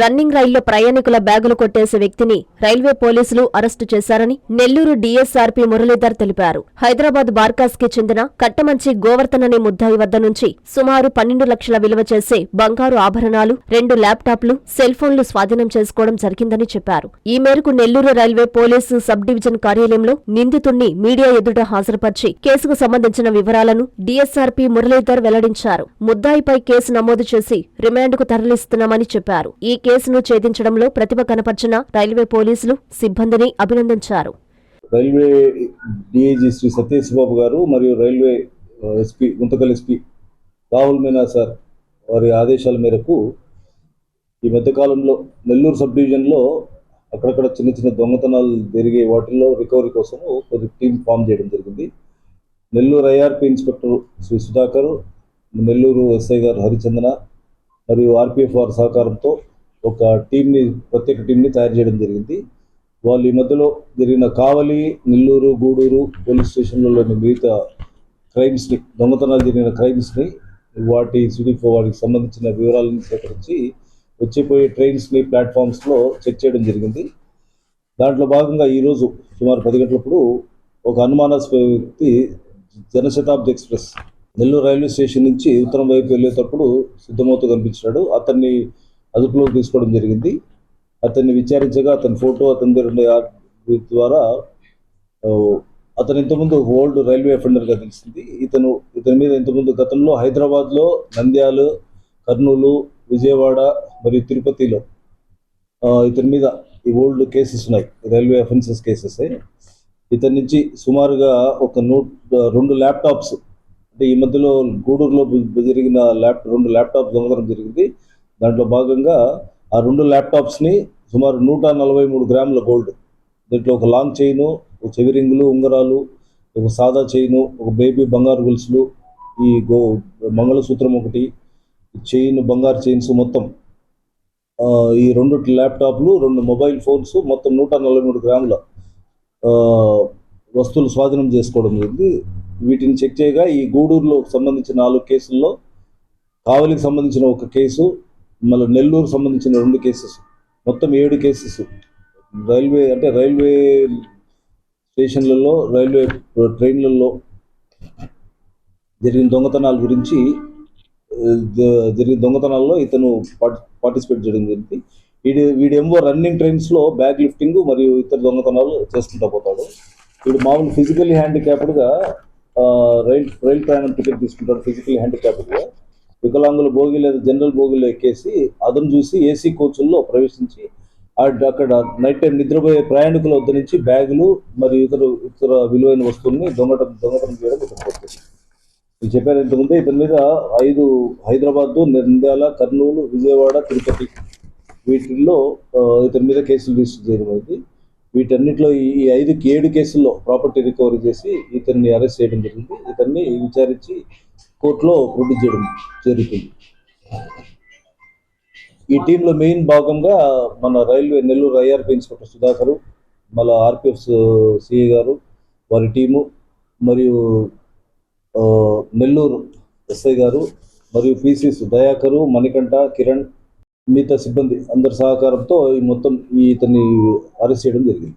Running రైల్లో ప్రయాణికుల బ్యాగులు కొట్టేసే వ్యక్తిని రైల్వే పోలీసులు అరెస్టు చేశారని నెల్లూరు డీఎస్ఆర్పీ మురళీధర్ తెలిపారు. హైదరాబాద్ బార్కాస్కి చెందిన కట్టమంచి గోవర్ధన్ అనే ముద్దాయి వద్ద నుంచి సుమారు పన్నెండు లక్షల విలువ చేసే బంగారు ఆభరణాలు రెండు ల్యాప్టాప్లు సెల్ ఫోన్లు స్వాధీనం చేసుకోవడం జరిగిందని చెప్పారు. ఈ మేరకు Nellore railway police sub division కార్యాలయంలో నిందితుణ్ణి మీడియా ఎదుట హాజరుపర్చి కేసుకు సంబంధించిన వివరాలను డీఎస్ఆర్పీ మురళీధర్ వెల్లడించారు. ముద్దాయిపై కేసు నమోదు చేసి రిమాండ్కు తరలిస్తున్నామని చెప్పారు. ఈ కేసును ఛేదించడంలో ప్రతిభ కనపర్చిన రైల్వే పోలీసులు సిబ్బందిని అభినందించారు. రైల్వే డిఐజీ శ్రీ సతీష్ బాబు గారు మరియు railway SP SP Guntakal SP Rahul Meena sir వారి ఆదేశాల మేరకు ఈ మధ్యకాలంలో నెల్లూరు సబ్ డివిజన్లో అక్కడక్కడ చిన్న చిన్న దొంగతనాలు జరిగే వాటిల్లో రికవరీ కోసము కొద్ది టీం ఫామ్ చేయడం జరిగింది. Nellore IRP inspector Shri Sudhakar Nellore SI గారు హరిచందన మరియు ఆర్పిఎఫ్ వారి సహకారంతో ఒక టీంని ప్రత్యేక టీంని తయారు చేయడం జరిగింది. వాళ్ళు ఈ మధ్యలో జరిగిన కావలి నెల్లూరు గూడూరు పోలీస్ స్టేషన్లలోని మిగతా క్రైమ్స్ని దొంగతనాలు జరిగిన క్రైమ్స్ని వాటి సిడిఫో వాటికి సంబంధించిన వివరాలను సేకరించి వచ్చిపోయే ట్రైన్స్ని ప్లాట్ఫామ్స్లో చెక్ చేయడం జరిగింది. దాంట్లో భాగంగా ఈరోజు సుమారు పది గంటలప్పుడు ఒక అనుమానాస్పద వ్యక్తి Janshatabdi express Nellore railway station నుంచి ఉత్తరం వైపు వెళ్ళేటప్పుడు సిద్ధమవుతూ కనిపించాడు. అతన్ని అదుపులోకి తీసుకోవడం జరిగింది. అతన్ని విచారించగా అతని ఫోటో అతని దగ్గర ఉండే ద్వారా అతను ఇంతకుముందు ఓల్డ్ రైల్వే అఫెండర్గా తెలిసింది. ఇతను ఇతని మీద ఇంతకుముందు గతంలో హైదరాబాద్లో నంద్యాల కర్నూలు విజయవాడ మరియు తిరుపతిలో ఇతని మీద ఈ ఓల్డ్ కేసెస్ ఉన్నాయి. Railway offences cases. ఇతని నుంచి సుమారుగా ఒక నూ రెండు ల్యాప్టాప్స్ అంటే ఈ మధ్యలో గూడూరులో జరిగిన ల్యాప్ రెండు ల్యాప్టాప్ దొంగతనం జరిగింది. దాంట్లో భాగంగా ఆ రెండు ల్యాప్టాప్స్ని సుమారు నూట నలభై మూడు గ్రాముల గోల్డ్ దీంట్లో ఒక లాంగ్ చైను ఒక చెవి రింగులు ఉంగరాలు ఒక సాదా చైను ఒక బేబీ బంగారు గొలుసులు ఈ గో మంగళసూత్రం ఒకటి చైన్ బంగారు చైన్స్ మొత్తం. ఈ రెండు ల్యాప్టాప్లు రెండు మొబైల్ ఫోన్స్ మొత్తం నూట నలభై మూడు గ్రాముల వస్తువులు స్వాధీనం చేసుకోవడం జరిగింది. వీటిని చెక్ చేయగా ఈ గూడూరులో సంబంధించిన నాలుగు కేసుల్లో కావలికి సంబంధించిన ఒక కేసు మళ్ళీ నెల్లూరు సంబంధించిన రెండు కేసెస్ మొత్తం ఏడు కేసెస్. రైల్వే అంటే రైల్వే స్టేషన్లలో రైల్వే ట్రైన్లలో జరిగిన దొంగతనాల గురించి జరిగిన దొంగతనాల్లో ఇతను పార్టి- పార్టిసిపేట్ చేయడం జరిగింది. వీడి వీడేమో రన్నింగ్ ట్రైన్స్లో బ్యాగ్ లిఫ్టింగ్ మరియు ఇతర దొంగతనాలు చేసుకుంటూ పోతాడు. వీడు మామూలు ఫిజికల్ హ్యాండిక్యాప్డ్గా రైల్ రైల్ ప్రయాణం టికెట్ తీసుకుంటాడు ఫిజికల్ హ్యాండిక్యాప్డ్గా. వికలాంగుల భోగి లేదా జనరల్ బోగిలో ఎక్కేసి అతను చూసి ఏసీ కోచుల్లో ప్రవేశించి అక్కడ నైట్ టైం నిద్రపోయే ప్రయాణికుల వద్ద నుంచి బ్యాగులు మరియు ఇతర ఇతర విలువైన వస్తువుల్ని దొంగటం దొంగతనం చేయడం ఇతను నేను చెప్పాను ఇంతకుముందే ఇతని మీద ఐదు హైదరాబాద్ నంద్యాల కర్నూలు విజయవాడ తిరుపతి వీటిల్లో ఇతని మీద కేసులు రిజిస్టర్ చేయడం అయింది. వీటన్నిటిలో ఈ ఈ ఐదు ఏడు కేసుల్లో ప్రాపర్టీ రికవరీ చేసి ఇతన్ని అరెస్ట్ చేయడం జరిగింది. ఇతన్ని విచారించి కోర్టులో ప్రొడ్యూస్ చేయడం జరుగుతుంది. ఈ టీంలో మెయిన్ భాగంగా మన railway Nellore IRP inspector Sudhakar మళ్ళీ ఆర్పిఎఫ్ సిఏ గారు వారి టీము మరియు నెల్లూరు ఎస్ఐ గారు మరియు పీసీస్ దయాకరు మణికంఠ కిరణ్ మిగతా సిబ్బంది అందరి సహకారంతో ఈ మొత్తం ఈ ఇతన్ని అరెస్ట్ చేయడం జరిగింది.